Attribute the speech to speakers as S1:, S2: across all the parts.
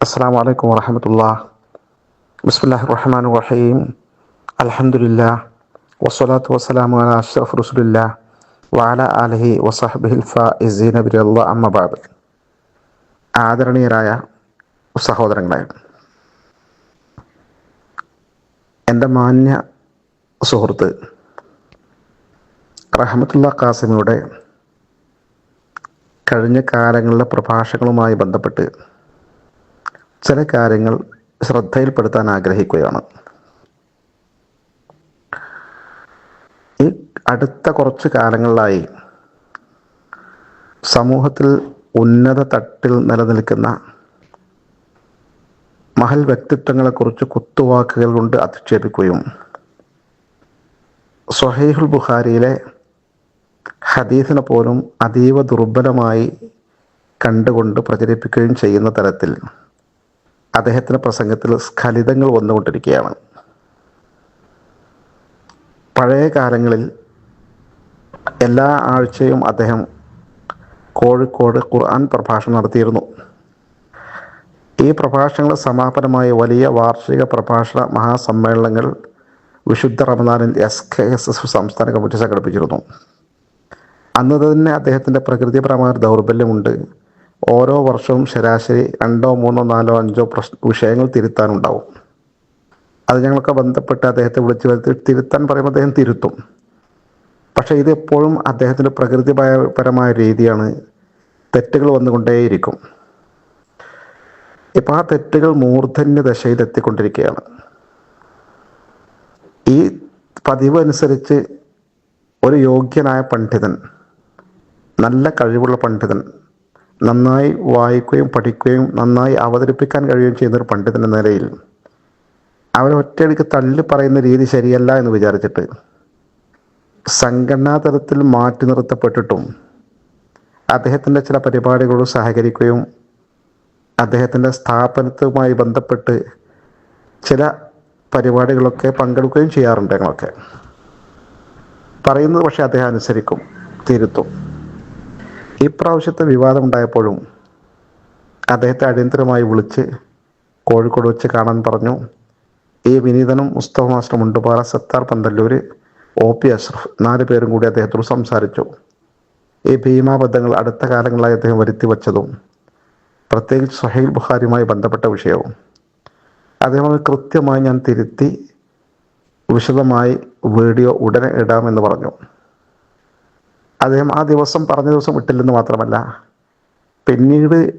S1: السلام عليكم ورحمة الله بسم الله الرحمن الرحيم الحمد لله والصلاة والسلام على أشرف رسول الله وعلى آله وصحبه الفائزين برضا أما بعد ആദരണീയരായ സഹോദരങ്ങളെ എൻ്റെ മാന്യ സുഹൃത്ത് റഹമത്തുള്ള കാസിമിയുടെ കഴിഞ്ഞ കാലങ്ങളിലെ പ്രഭാഷണങ്ങളുമായി ബന്ധപ്പെട്ട് ചില കാര്യങ്ങൾ ശ്രദ്ധയിൽപ്പെടുത്താൻ ആഗ്രഹിക്കുകയാണ്. ഈ അടുത്ത കുറച്ച് കാലങ്ങളിലായി സമൂഹത്തിൽ ഉന്നത തട്ടിൽ നിലനിൽക്കുന്ന മഹൽ വ്യക്തിത്വങ്ങളെക്കുറിച്ച് കുത്തുവാക്കുകൾ കൊണ്ട് അധിക്ഷേപിക്കുകയും സൊഹൈഹുൽ ബുഖാരിയിലെ ഹദീസിനെ പോലും അതീവ ദുർബലമായി കണ്ടുകൊണ്ട് പ്രചരിപ്പിക്കുകയും ചെയ്യുന്ന തരത്തിൽ അദ്ദേഹത്തിന്റെ പ്രസംഗത്തിൽ സ്ഖലിതങ്ങൾ വന്നുകൊണ്ടിരിക്കുകയാണ്. പഴയ കാലങ്ങളിൽ എല്ലാ ആഴ്ചയും അദ്ദേഹം കോഴിക്കോട് ഖുർആൻ പ്രഭാഷണം നടത്തിയിരുന്നു. ഈ പ്രഭാഷണങ്ങൾ സമാപനമായ വലിയ വാർഷിക പ്രഭാഷണ മഹാസമ്മേളനങ്ങൾ വിശുദ്ധ റമദാനിൽ എസ് കെ എസ് എസ് സംസ്ഥാന കമ്മിറ്റി സംഘടിപ്പിച്ചിരുന്നു. അന്ന് തന്നെ അദ്ദേഹത്തിന്റെ പ്രകൃതിപരമായ ദൗർബല്യമുണ്ട്. ഓരോ വർഷവും ശരാശരി രണ്ടോ മൂന്നോ നാലോ അഞ്ചോ പ്രശ്ന വിഷയങ്ങൾ തിരുത്താനുണ്ടാവും. അത് ഞങ്ങളൊക്കെ ബന്ധപ്പെട്ട് അദ്ദേഹത്തെ വിളിച്ചു വരുത്തി തിരുത്താൻ പറയുമ്പോൾ അദ്ദേഹം തിരുത്തും. പക്ഷേ ഇത് എപ്പോഴും അദ്ദേഹത്തിന്റെ പ്രകൃതിപരമായ രീതിയാണ് തെറ്റുകൾ വന്നുകൊണ്ടേയിരിക്കും. ഇപ്പം ആ തെറ്റുകൾ മൂർധന്യ ദശയിൽ എത്തിക്കൊണ്ടിരിക്കുകയാണ്. ഈ പതിവ് അനുസരിച്ച് ഒരു യോഗ്യനായ പണ്ഡിതൻ നല്ല കഴിവുള്ള പണ്ഡിതൻ നന്നായി വായിക്കുകയും പഠിക്കുകയും നന്നായി അവതരിപ്പിക്കാൻ കഴിയുകയും ചെയ്യുന്ന ഒരു പണ്ഡിതന്റെ നിലയിൽ അവരെ ഒറ്റയടിക്ക് തള്ളി പറയുന്ന രീതി ശരിയല്ല എന്ന് വിചാരിച്ചിട്ട് സംഘടനാ തലത്തിൽ മാറ്റി നിർത്തപ്പെട്ടിട്ടും അദ്ദേഹത്തിന്റെ ചില പരിപാടികളോട് സഹകരിക്കുകയും അദ്ദേഹത്തിന്റെ സ്ഥാപനത്തുമായി ബന്ധപ്പെട്ട് ചില പരിപാടികളൊക്കെ പങ്കെടുക്കുകയും ചെയ്യാറുണ്ട് ഞങ്ങളൊക്കെ. പറയുന്നത് പക്ഷേ അദ്ദേഹം അനുസരിക്കും തിരുത്തും. ഇപ്രാവശ്യത്തെ വിവാദമുണ്ടായപ്പോഴും അദ്ദേഹത്തെ അടിയന്തരമായി വിളിച്ച് കോഴിക്കോട് വെച്ച് കാണാൻ പറഞ്ഞു. ഈ വിനീതനും Mustafa master Mundupara Sathar Panthalloor O. P. Ashraf നാല് പേരും കൂടി അദ്ദേഹത്തോട് സംസാരിച്ചു. ഈ ഭീമാബദ്ധങ്ങൾ അടുത്ത കാലങ്ങളായി അദ്ദേഹം വരുത്തി വച്ചതും പ്രത്യേകിച്ച് സഹീൽ ബുഖാരിയുമായി ബന്ധപ്പെട്ട വിഷയവും. അദ്ദേഹം അത് കൃത്യമായി ഞാൻ തിരുത്തി വിശദമായി വീഡിയോ ഉടനെ ഇടാമെന്ന് പറഞ്ഞു. അദ്ദേഹം ആ ദിവസം പറഞ്ഞ ദിവസം വിട്ടില്ലെന്ന് മാത്രമല്ല പിന്നീട്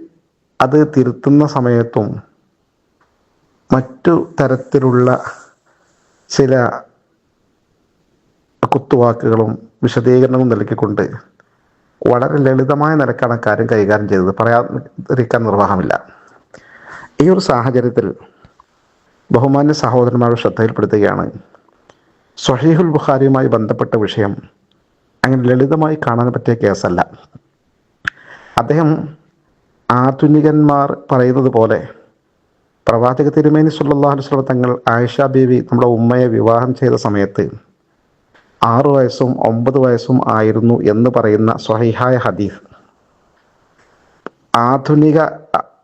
S1: അത് തിരുത്തുന്ന സമയത്തും മറ്റു തരത്തിലുള്ള ചില കുത്തുവാക്കുകളും വിശദീകരണവും നൽകിക്കൊണ്ട് വളരെ ലളിതമായ നിലക്കാണ് കാര്യം കൈകാര്യം ചെയ്തത്. പറയാതിരിക്കാൻ നിർവാഹമില്ല. ഈ ഒരു സാഹചര്യത്തിൽ ബഹുമാന്യ സഹോദരന്മാരുടെ ശ്രദ്ധയിൽപ്പെടുത്തുകയാണ്. സഹീഹുൽ ബുഖാരിയുമായി ബന്ധപ്പെട്ട വിഷയം അങ്ങനെ ലളിതമായി കാണാൻ പറ്റിയ കേസല്ല. അദ്ദേഹം ആധുനികന്മാർ പറയുന്നത് പോലെ പ്രവാചക തിരുമേനി സുല്ലാഹു വസല്ലം തങ്ങൾ ആയിഷ ബീവി നമ്മുടെ ഉമ്മയെ വിവാഹം ചെയ്ത സമയത്ത് ആറു വയസ്സും ഒമ്പത് വയസ്സും ആയിരുന്നു എന്ന് പറയുന്ന സ്വഹിഹായ ഹദീഫ് ആധുനിക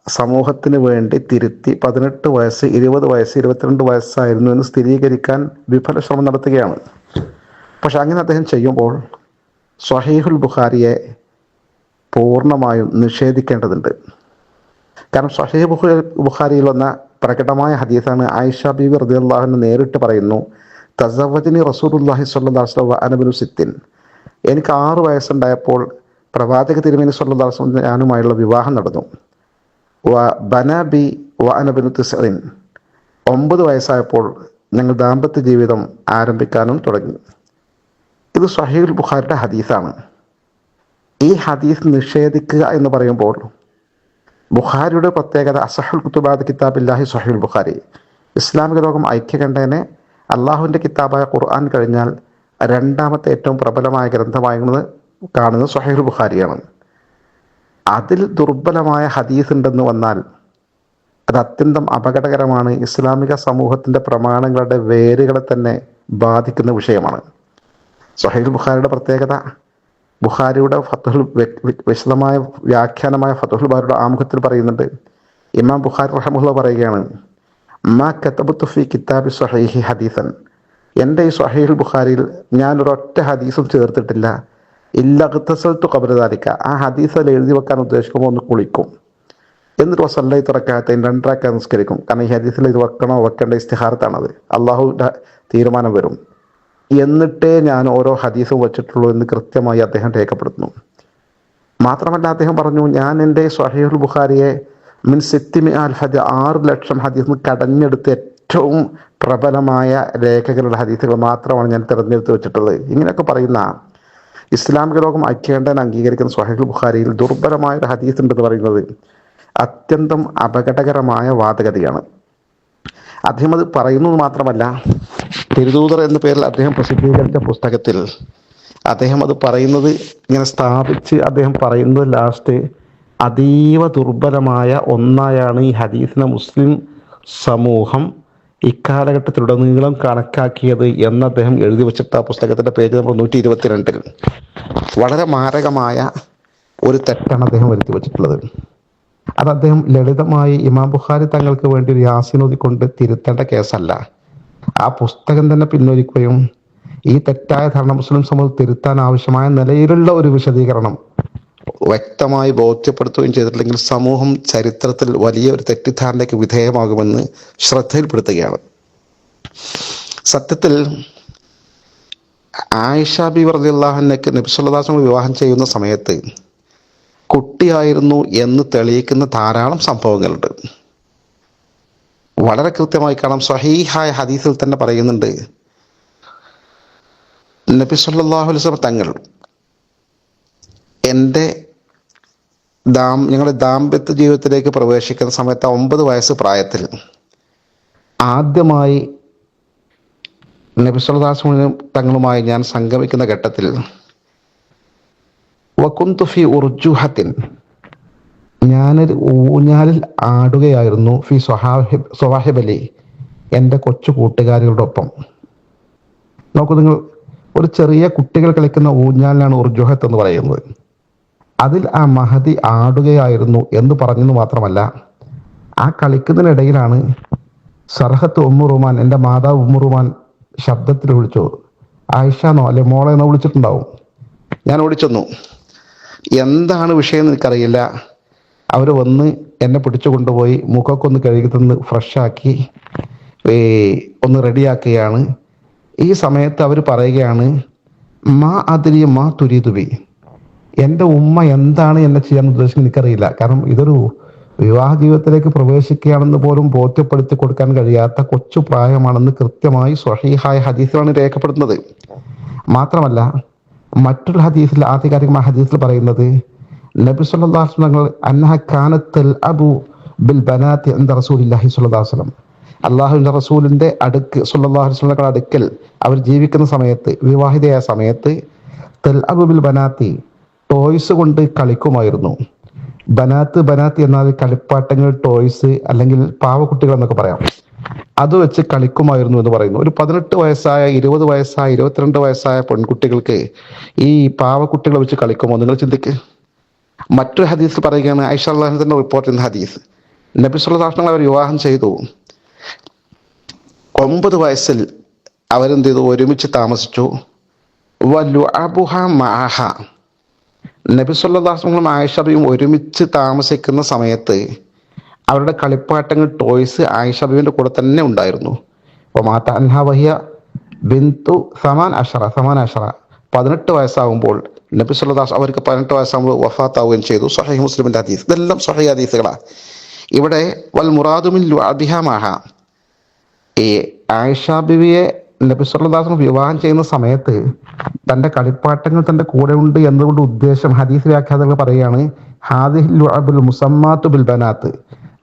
S1: സമൂഹത്തിന് വേണ്ടി തിരുത്തി പതിനെട്ട് വയസ്സ് ഇരുപത് വയസ്സ് ഇരുപത്തിരണ്ട് വയസ്സായിരുന്നു എന്ന് സ്ഥിരീകരിക്കാൻ വിഫല ശ്രമം നടത്തുകയാണ്. പക്ഷെ അങ്ങനെ അദ്ദേഹം ചെയ്യുമ്പോൾ സ്വഹീഹുൽ ബുഖാരിയെ പൂർണമായും നിഷേധിക്കേണ്ടതുണ്ട്. കാരണം സ്വഹീഹ് ബുഖാരി ബുഖാരിയിൽ വന്ന പ്രകടമായ ഹദീസാണ് ആയിഷ ബീബി റദിയുള്ളാഹുവിന് നേരിട്ട് പറയുന്നു തസവജിനി റസൂലുല്ലാഹി സ്വല്ലാസ്ലം അനബിനു സിത്തിൻ. എനിക്ക് ആറ് വയസ്സുണ്ടായപ്പോൾ പ്രവാചക തിരുമേനി സ്വല്ലാസ്ലം ഞാനുമായുള്ള വിവാഹം നടന്നു. വ ബന ബി വ അനബിനു തിസറിൻ ഒമ്പത് വയസ്സായപ്പോൾ ഞങ്ങൾ ദാമ്പത്യ ജീവിതം ആരംഭിക്കാനും തുടങ്ങി. ഇത് സഹീൽ ബുഖാരിയുടെ ഹദീസാണ്. ഈ ഹദീസ് നിഷേധിക്കുക എന്ന് പറയുമ്പോൾ ബുഖാരിയുടെ പ്രത്യേകത അസഹുൽ കുത്തുബാദ് കിതാബില്ലാഹി സഹീൽ ബുഖാരി. ഇസ്ലാമിക ലോകം ഐക്യകണ്ഠേനെ അള്ളാഹുവിന്റെ കിതാബായ ഖുർആൻ കഴിഞ്ഞാൽ രണ്ടാമത്തെ ഏറ്റവും പ്രബലമായ ഗ്രന്ഥമായിരുന്നത് കാണുന്നത് സഹീൽ ബുഖാരിയാണ്. അതിൽ ദുർബലമായ ഹദീസ് ഉണ്ടെന്ന് വന്നാൽ അത് അത്യന്തം അപകടകരമാണ്. ഇസ്ലാമിക സമൂഹത്തിന്റെ പ്രമാണങ്ങളുടെ വേരുകളെ തന്നെ ബാധിക്കുന്ന വിഷയമാണ്. സഹീൽ ബുഖാരിയുടെ പ്രത്യേകത ബുഖാരിയുടെ ഫത്തുൽ വിശദമായ വ്യാഖ്യാനമായ ഫത്തുൽ ബാരിയുടെ ആമുഖത്തിൽ പറയുന്നുണ്ട്. ഇമാം ബുഖാരി റഹമുള്ള പറയുകയാണ് മാ കത്തബത്തു ഫി കിതാബി സഹീഹി ഹദീസൻ. എന്റെ ഈ സ്വഹീൽ ബുഖാരിയിൽ ഞാൻ ഒരൊറ്റ ഹദീസും ചേർത്തിട്ടില്ല. ഇല്ല ഖബറ ദാലിക. ആ ഹദീസിൽ എഴുതി വെക്കാൻ ഉദ്ദേശിക്കുമ്പോൾ ഒന്ന് കുളിക്കും. എന്നിട്ട് വസല്ലൈ തുറക്കാത്ത രണ്ടരക്ക നിസ്കരിക്കും. കാരണം ഈ ഹദീസിൽ ഇത് വെക്കണോ വെക്കേണ്ട ഇസ്തിഹാരത്താണത് അള്ളാഹുവിന്റെ തീരുമാനം വരും. എന്നിട്ടേ ഞാൻ ഓരോ ഹദീസും വെച്ചിട്ടുള്ളൂ എന്ന് കൃത്യമായി അദ്ദേഹം രേഖപ്പെടുത്തുന്നു. മാത്രമല്ല അദ്ദേഹം പറഞ്ഞു ഞാൻ എന്റെ സ്വഹീഹുൽ ബുഖാരിയെ മിൻ സിത്തിമി അൽ ഹദ് ആറ് ലക്ഷം ഹദീസ് കടഞ്ഞെടുത്ത് ഏറ്റവും പ്രബലമായ രേഖകളുടെ ഹദീസുകൾ മാത്രമാണ് ഞാൻ തിരഞ്ഞെടുത്ത് വെച്ചിട്ടുള്ളത്. ഇങ്ങനെയൊക്കെ പറയുന്ന ഇസ്ലാമിക ലോകം ഐക്യേണ്ടൻ അംഗീകരിക്കുന്ന സ്വഹീഹുൽ ബുഖാരിയിൽ ദുർബലമായ ഒരു ഹദീസ് ഉണ്ടെന്ന് പറയുന്നത് അത്യന്തം അപകടകരമായ വാദഗതിയാണ്. അദ്ദേഹം അത് പറയുന്നത് മാത്രമല്ല തിരുദൂതർ എന്ന പേരിൽ അദ്ദേഹം പ്രസിദ്ധീകരിച്ച പുസ്തകത്തിൽ അദ്ദേഹം അത് പറയുന്നത് ഇങ്ങനെ സ്ഥാപിച്ച് അദ്ദേഹം പറയുന്നത് ലാസ്റ്റ് അതീവ ദുർബലമായ ഒന്നായാണ് ഈ ഹദീസിനെ മുസ്ലിം സമൂഹം ഇക്കാലഘട്ടത്തിലുടനീളം കണക്കാക്കിയത് എന്ന് അദ്ദേഹം എഴുതി വെച്ചിട്ട് ആ പുസ്തകത്തിന്റെ പേജ് നമ്പർ നൂറ്റി ഇരുപത്തിരണ്ടിൽ വളരെ മാരകമായ ഒരു തെറ്റാണ് അദ്ദേഹം വരുത്തി വെച്ചിട്ടുള്ളത്. അത് അദ്ദേഹം ലളിതമായി ഇമാം ബുഖാരി തങ്ങൾക്ക് വേണ്ടി ഒരു യാസിനോദി കൊണ്ട് തിരുത്തേണ്ട കേസല്ല. ആ പുസ്തകം തന്നെ പിൻവലിക്കുകയും ഈ തെറ്റായ ധാരണ മുസ്ലിം സമൂഹം തിരുത്താൻ ആവശ്യമായ നിലയിലുള്ള ഒരു വിശദീകരണം വ്യക്തമായി ബോധ്യപ്പെടുത്തുകയും ചെയ്തിട്ടില്ലെങ്കിൽ സമൂഹം ചരിത്രത്തിൽ വലിയ ഒരു തെറ്റിദ്ധാരണയ്ക്ക് വിധേയമാകുമെന്ന് ശ്രദ്ധയിൽപ്പെടുത്തുകയാണ്. സത്യത്തിൽ ആയിഷ ബി വർദ്ദിള്ളാഹനക്ക് നബിസുല്ലാസങ്ങൾ വിവാഹം ചെയ്യുന്ന സമയത്ത് കുട്ടിയായിരുന്നു എന്ന് തെളിയിക്കുന്ന ധാരാളം സംഭവങ്ങളുണ്ട്. വളരെ കൃത്യമായി കാണാം. സ്വഹീഹായ ഹദീസിൽ തന്നെ പറയുന്നുണ്ട്. നബി സല്ലല്ലാഹു അലൈഹി തങ്ങൾ എന്റെ ദാം ഞങ്ങളുടെ ദാമ്പത്യ ജീവിതത്തിലേക്ക് പ്രവേശിക്കുന്ന സമയത്ത് ഒമ്പത് വയസ്സ് പ്രായത്തിൽ ആദ്യമായി നബി സല്ലല്ലാഹു തങ്ങളുമായി ഞാൻ സംഗമിക്കുന്ന ഘട്ടത്തിൽ വക്കുന്തുഫി ഉർജുഹത്തിൻ ഞാനൊരു ഊഞ്ഞാലിൽ ആടുകയായിരുന്നു ഫി സ്വഹാഹിബ് സ്വഹാഹിബ് അലി എന്റെ കൊച്ചു കൂട്ടുകാരികളുടെ ഒപ്പം നോക്കൂ നിങ്ങൾ ഒരു ചെറിയ കുട്ടികൾ കളിക്കുന്ന ഊഞ്ഞാലിനാണ് ഉർജുഹത്ത് എന്ന് പറയുന്നത്. അതിൽ ആ മഹതി ആടുകയായിരുന്നു എന്ന് പറഞ്ഞെന്ന് മാത്രമല്ല ആ കളിക്കുന്നതിനിടയിലാണ് സർഹത്ത് ഉമ്മുറുമാൻ എന്റെ മാതാവ് ഉമ്മുറുമാൻ ശബ്ദത്തിൽ വിളിച്ചു ആയിഷാന്നോ അല്ലെ മോളെന്നോ വിളിച്ചിട്ടുണ്ടാവും. ഞാൻ ഓടിച്ചെന്നു. എന്താണ് വിഷയം എന്ന് എനിക്കറിയില്ല. അവർ വന്ന് എന്നെ പിടിച്ചു കൊണ്ടുപോയി മുഖമൊക്കെ ഒന്ന് കഴുകി തന്ന് ഫ്രഷാക്കി ഒന്ന് റെഡിയാക്കുകയാണ് ഈ സമയത്ത് അവർ പറയുകയാണ് മാ അതിരി മാ തുരിതുവി എന്റെ ഉമ്മ എന്താണ് എന്നെ ചെയ്യാൻ ഉദ്ദേശിക്കുന്നത് എനിക്കറിയില്ല. കാരണം ഇതൊരു വിവാഹ ജീവിതത്തിലേക്ക് പ്രവേശിക്കുകയാണെന്ന് പോലും ബോധ്യപ്പെടുത്തി കൊടുക്കാൻ കഴിയാത്ത കൊച്ചു പ്രായമാണെന്ന് കൃത്യമായി സ്വഹീഹായ ഹദീസിലാണ് രേഖപ്പെടുത്തുന്നത്. മാത്രമല്ല മറ്റൊരു ഹദീസിൽ ആധികാരികമായ ഹദീസിൽ പറയുന്നത് നബി സല്ലല്ലാഹു അലൈഹി തങ്ങൾ അന്നഹ കാനത്തൽ അബു ബിൽ ബനാത്തി എന്ത റസൂലില്ലാഹി സ്വല്ലല്ലാഹു അലൈഹി വസല്ലം. അടുക്ക് സല്ലല്ലാഹു അലൈഹി വസല്ലം അടുക്കൽ അവർ ജീവിക്കുന്ന സമയത്ത് വിവാഹിതയായ സമയത്ത് തെൽ അബു ബിൽ ബനാത്തി ടോയ്സ് കൊണ്ട് കളിക്കുമായിരുന്നു. ബനാത്ത് ബനാത്ത് എന്നാൽ കളിപ്പാട്ടങ്ങൾ ടോയ്സ് അല്ലെങ്കിൽ പാവക്കുട്ടികൾ എന്നൊക്കെ പറയാം. അത് വെച്ച് കളിക്കുമായിരുന്നു എന്ന് പറയുന്നു. ഒരു പതിനെട്ട് വയസ്സായ ഇരുപത് വയസ്സായ ഇരുപത്തിരണ്ട് വയസ്സായ പെൺകുട്ടികൾക്ക് ഈ പാവക്കുട്ടികളെ വെച്ച് കളിക്കുമോ? നിങ്ങൾ ചിന്തിക്ക്. മറ്റൊരു ഹദീസ് പറയുകയാണ് ഐഷ അള്ളാഹിന്റെ റിപ്പോർട്ട് ചെയ്യുന്ന ഹദീസ്. നബി സുല്ലാസ്ലങ്ങൾ അവർ വിവാഹം ചെയ്തു. ഒമ്പത് വയസ്സിൽ അവരെന്ത് ചെയ്തു ഒരുമിച്ച് താമസിച്ചു. വല്ലു മാഹ നബി സുല്ലാസ്ലങ്ങളും ആയിഷബിയും ഒരുമിച്ച് താമസിക്കുന്ന സമയത്ത് അവരുടെ കളിപ്പാട്ടങ്ങൾ ടോയ്സ് ആയിഷബിയുടെ കൂടെ തന്നെ ഉണ്ടായിരുന്നു. അപ്പോൾ മാതാ അൻഹ വഹിയ ബിന്തു സമാൻ അഷറ സമാൻ അഷറ. പതിനെട്ട് വയസ്സാകുമ്പോൾ നബി സുല്ലാസ് അവർക്ക് പതിനെട്ട് വയസ്സാകുമ്പോൾ വഫാത്താവുകയും ചെയ്തു. സഹൈ മുസ്ലിമിന്റെ ഹദീസ്. ഇതെല്ലാം സഹൈ ഹദീസുകളാണ് ഇവിടെ വൽ മുറാദുമിൻ അബിഹമാഹ ഈ ആയിഷ ബിവിയെ നബി സുല്ലാസിന് വിവാഹം ചെയ്യുന്ന സമയത്ത് തന്റെ കളിപ്പാട്ടങ്ങൾ തന്റെ കൂടെ ഉണ്ട് എന്നതുകൊണ്ട് ഉദ്ദേശം ഹദീസ് വ്യാഖ്യാതകൾ പറയുകയാണ് ഹാദിഹിൽ മുസമ്മാത്ത് ബിൽ ബനാത്ത്.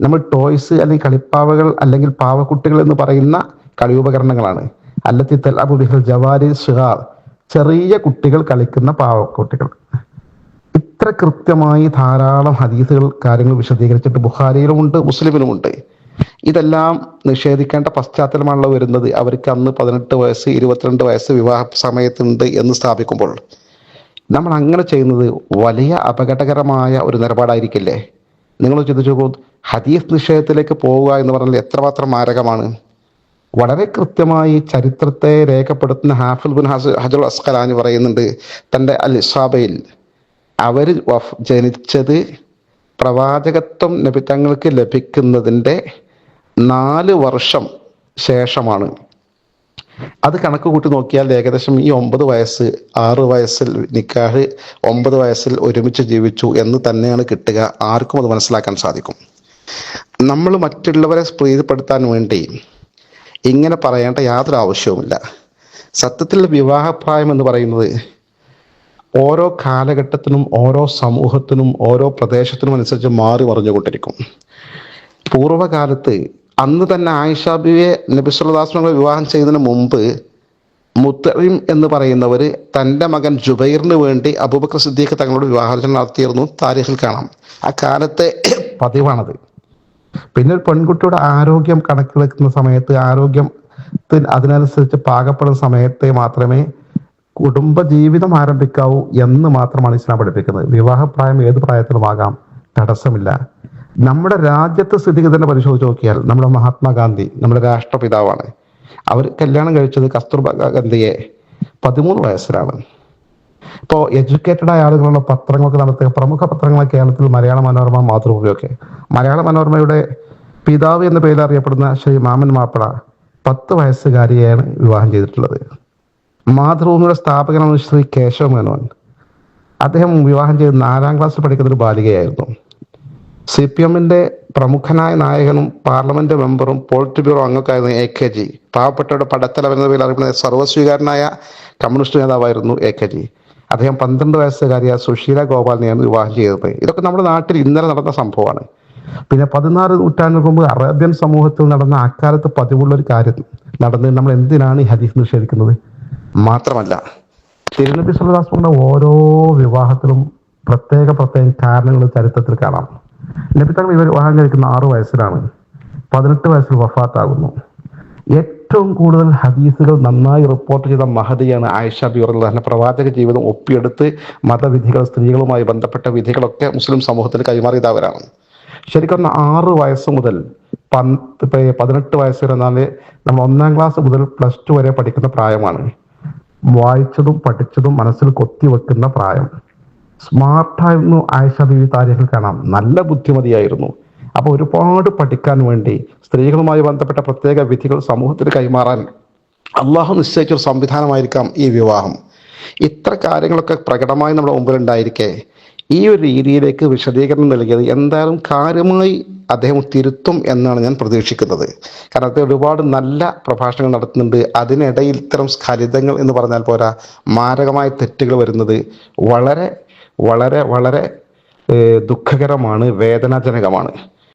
S1: നമ്മൾ ടോയ്സ് അല്ലെങ്കിൽ കളിപ്പാവകൾ അല്ലെങ്കിൽ പാവക്കുട്ടികൾ എന്ന് പറയുന്ന കളിയുപകരണങ്ങളാണ് അല്ലത്തി തൽ അബുബിഹൽ ജവാരി ഷിഹാർ ചെറിയ കുട്ടികൾ കളിക്കുന്ന പാവക്കുട്ടികൾ. ഇത്ര കൃത്യമായി ധാരാളം ഹദീസുകൾ കാര്യങ്ങൾ വിശദീകരിച്ചിട്ട് ബുഹാരിയിലുമുണ്ട് മുസ്ലിമിലുമുണ്ട്. ഇതെല്ലാം നിഷേധിക്കേണ്ട പശ്ചാത്തലമാണല്ലോ വരുന്നത്. അവർക്ക് അന്ന് പതിനെട്ട് വയസ്സ് ഇരുപത്തിരണ്ട് വയസ്സ് വിവാഹ സമയത്തുണ്ട് എന്ന് സ്ഥാപിക്കുമ്പോൾ. നമ്മൾ അങ്ങനെ ചെയ്യുന്നത് വലിയ അപകടകരമായ ഒരു നിലപാടായിരിക്കില്ലേ? നിങ്ങൾ ചിന്തിച്ചു ഹദീസ് നിഷേധത്തിലേക്ക് പോവുക എന്ന് പറഞ്ഞാൽ എത്രമാത്രം മാരകമാണ്. വളരെ കൃത്യമായി ചരിത്രത്തെ രേഖപ്പെടുത്തുന്ന ഹാഫിൽ ബിൻ ഹസ് ഹജുൽ അസ്കലാനി പറയുന്നുണ്ട് തന്റെ അൽ ഇസാബയിൽ അവർ ജനിച്ചത് പ്രവാചകത്വം നബി തങ്ങൾക്ക് ലഭിക്കുന്നതിന്റെ നാല് വർഷം ശേഷമാണ്. അത് കണക്ക് കൂട്ടി നോക്കിയാൽ ഏകദേശം ഈ ഒമ്പത് വയസ്സ് ആറ് വയസ്സിൽ നിക്കാഹ് ഒമ്പത് വയസ്സിൽ ഒരുമിച്ച് ജീവിച്ചു എന്ന് തന്നെയാണ് കിട്ടുക. ആർക്കും അത് മനസ്സിലാക്കാൻ സാധിക്കും. നമ്മൾ മറ്റുള്ളവരെ പ്രീതിപ്പെടുത്താൻ വേണ്ടി ഇങ്ങനെ പറയേണ്ട യാതൊരു ആവശ്യവുമില്ല. സത്യത്തിൽ വിവാഹപ്രായം എന്ന് പറയുന്നത് ഓരോ കാലഘട്ടത്തിനും ഓരോ സമൂഹത്തിനും ഓരോ പ്രദേശത്തിനും അനുസരിച്ച് മാറി മറിഞ്ഞുകൊണ്ടിരിക്കും. പൂർവകാലത്ത് അന്ന് തന്നെ ആയിഷ ബിയെ നബിസ്വല്ലാസ്മകളെ വിവാഹം ചെയ്യുന്നതിന് മുമ്പ് മുത്തറിം എന്ന് പറയുന്നവർ തന്റെ മകൻ ജുബൈറിന് വേണ്ടി അബൂബക്കർ സിദ്ദീഖ് തങ്ങളോട് വിവാഹാലോചന നടത്തിയിരുന്നു. താരീഖിൽ കാണാം. ആ കാലത്തെ പതിവാണത്. പിന്നെ ഒരു പെൺകുട്ടിയുടെ ആരോഗ്യം കണക്കിലെടുക്കുന്ന സമയത്ത് ആരോഗ്യം അതിനനുസരിച്ച് പാകപ്പെടുന്ന സമയത്തെ മാത്രമേ കുടുംബ ജീവിതം ആരംഭിക്കാവൂ എന്ന് മാത്രമാണ് ഇസ്ലാം പഠിപ്പിക്കുന്നത്. വിവാഹപ്രായം ഏത് പ്രായത്തിലുമാകാം തടസ്സമില്ല. നമ്മുടെ രാജ്യത്തെ സ്ഥിതിഗതി പരിശോധിച്ച് നോക്കിയാൽ നമ്മുടെ മഹാത്മാഗാന്ധി നമ്മുടെ രാഷ്ട്രപിതാവാണ്. അവർ കല്യാണം കഴിച്ചത് കസ്തൂർബ ഗാന്ധിയെ പതിമൂന്ന് വയസ്സിലാണ്. ഇപ്പോൾ എഡ്യൂക്കേറ്റഡ് ആയ ആളുകളുള്ള പത്രങ്ങളൊക്കെ നടത്തുക പ്രമുഖ പത്രങ്ങളെ കേരളത്തിൽ മലയാള മനോരമ മാതൃഭൂമിയൊക്കെ മലയാള മനോരമയുടെ പിതാവ് എന്ന പേരിൽ അറിയപ്പെടുന്ന ശ്രീ മാമൻ മാപ്പിള പത്ത് വയസ്സുകാരിയെയാണ് വിവാഹം ചെയ്തിട്ടുള്ളത്. മാതൃഭൂമിയുടെ സ്ഥാപകനാണ് ശ്രീ കേശവ മേനോൻ. അദ്ദേഹം വിവാഹം ചെയ്ത് നാലാം ക്ലാസ്സിൽ പഠിക്കുന്ന ഒരു ബാലികയായിരുന്നു. സി പി എമ്മിന്റെ പ്രമുഖനായ നായകനും പാർലമെന്റ് മെമ്പറും പോളിറ്റ് ബ്യൂറോ അംഗക്കായിരുന്നു എ കെ ജി പാവപ്പെട്ടവരുടെ പടത്തലവൻ എന്ന പേരിൽ അറിയപ്പെടുന്ന സർവസ്വീകാരനായ കമ്മ്യൂണിസ്റ്റ് നേതാവായിരുന്നു എ കെ ജി അദ്ദേഹം പന്ത്രണ്ട് വയസ്സുകാരിയ സുശീല ഗോപാലിനെയാണ് വിവാഹം ചെയ്തത്. ഇതൊക്കെ നമ്മുടെ നാട്ടിൽ ഇന്നലെ നടന്ന സംഭവമാണ്. പിന്നെ പതിനാറ് നൂറ്റാണ്ടിന് മുമ്പ് അറേബ്യൻ സമൂഹത്തിൽ നടന്ന അക്കാലത്ത് പതിവുള്ള ഒരു കാര്യം. നടന്ന് നമ്മൾ എന്തിനാണ് ഈ ഹദീസ് നിഷേധിക്കുന്നത്? മാത്രമല്ല തിരുനബി സുല്ലാസ്മയുടെ ഓരോ വിവാഹത്തിലും പ്രത്യേക പ്രത്യേക കാരണങ്ങൾ ചരിത്രത്തിൽ കാണാം. നബി തങ്ങൾ ഇവർ വിവാഹം കഴിക്കുന്ന ആറു വയസ്സിലാണ്. പതിനെട്ട് വയസ്സിൽ വഫാത്താകുന്നു. ഏറ്റവും കൂടുതൽ ഹദീസുകൾ നന്നായി റിപ്പോർട്ട് ചെയ്ത മഹദിയാണ് ആയിഷ ബിയുറല്ലാഹിന്റെ പ്രവാചക ജീവിതം ഒപ്പിയെടുത്ത് മതവിധികൾ സ്ത്രീകളുമായി ബന്ധപ്പെട്ട വിധികളൊക്കെ മുസ്ലിം സമൂഹത്തിന് കൈമാറിയത് അവരാണ് ശരിക്കും ആറ് വയസ്സ് മുതൽ പതിനെട്ട് വയസ്സ് വരെ എന്നാൽ നമ്മൾ ഒന്നാം ക്ലാസ് മുതൽ പ്ലസ് ടു വരെ പഠിക്കുന്ന പ്രായമാണ്. വായിച്ചതും പഠിച്ചതും മനസ്സിൽ കൊത്തി വെക്കുന്ന പ്രായം. സ്മാർട്ടായിരുന്നു ആയിഷ ബീവി താരിഖിൽ കാണാം നല്ല ബുദ്ധിമതിയായിരുന്നു. അപ്പൊ ഒരുപാട് പഠിക്കാൻ വേണ്ടി സ്ത്രീകളുമായി ബന്ധപ്പെട്ട പ്രത്യേക വിധികൾ സമൂഹത്തിൽ കൈമാറാൻ അള്ളാഹു നിശ്ചയിച്ച ഒരു സംവിധാനമായിരിക്കാം ഈ വിവാഹം. ഇത്ര കാര്യങ്ങളൊക്കെ പ്രകടമായി നമ്മുടെ മുമ്പിലുണ്ടായിരിക്കെ. ഈ ഒരു രീതിയിലേക്ക് വിശദീകരണം നൽകിയത് എന്തായാലും കാര്യമായി അദ്ദേഹം തിരുത്തും എന്നാണ് ഞാൻ പ്രതീക്ഷിക്കുന്നത്. കാരണം അദ്ദേഹം ഒരുപാട് നല്ല പ്രഭാഷണങ്ങൾ നടത്തുന്നുണ്ട്. അതിനിടയിൽ ഇത്തരം സ്ഖലിതങ്ങൾ എന്ന് പറഞ്ഞാൽ പോരാ മാരകമായ തെറ്റുകൾ വരുന്നത് വളരെ വളരെ വളരെ ദുഃഖകരമാണ് വേദനാജനകമാണ്.